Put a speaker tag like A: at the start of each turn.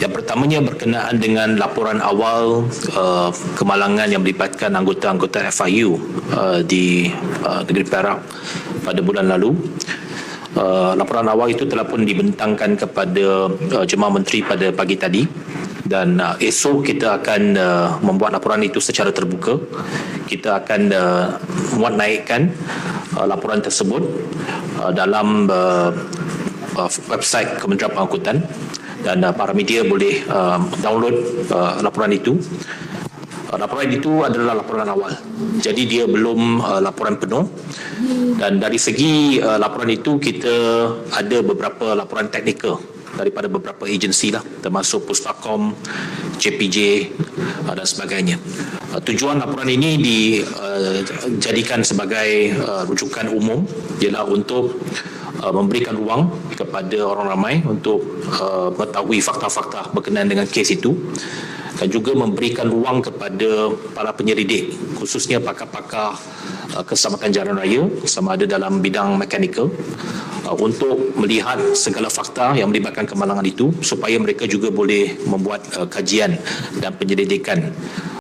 A: Yang pertamanya berkenaan dengan laporan awal uh, kemalangan yang melibatkan anggota-anggota FIU uh, di uh, negeri Perak pada bulan lalu. Uh, laporan awal itu telah pun dibentangkan kepada uh, jemaah menteri pada pagi tadi dan uh, esok kita akan uh, membuat laporan itu secara terbuka. Kita akan uh, muat naikkan uh, laporan tersebut uh, dalam uh, uh, website Kementerian Pengangkutan dan uh, para media boleh uh, download uh, laporan itu. Uh, laporan itu adalah laporan awal. Jadi dia belum uh, laporan penuh. Dan dari segi uh, laporan itu kita ada beberapa laporan teknikal daripada beberapa agensi lah termasuk Pustakom, JPJ uh, dan sebagainya. Uh, tujuan laporan ini dijadikan sebagai uh, rujukan umum ialah untuk uh, memberikan ruang kepada orang ramai untuk uh, mengetahui fakta-fakta berkenaan dengan kes itu dan juga memberikan ruang kepada para penyelidik khususnya pakar-pakar uh, keselamatan jalan raya sama ada dalam bidang mekanikal uh, untuk melihat segala fakta yang melibatkan kemalangan itu supaya mereka juga boleh membuat uh, kajian dan penyelidikan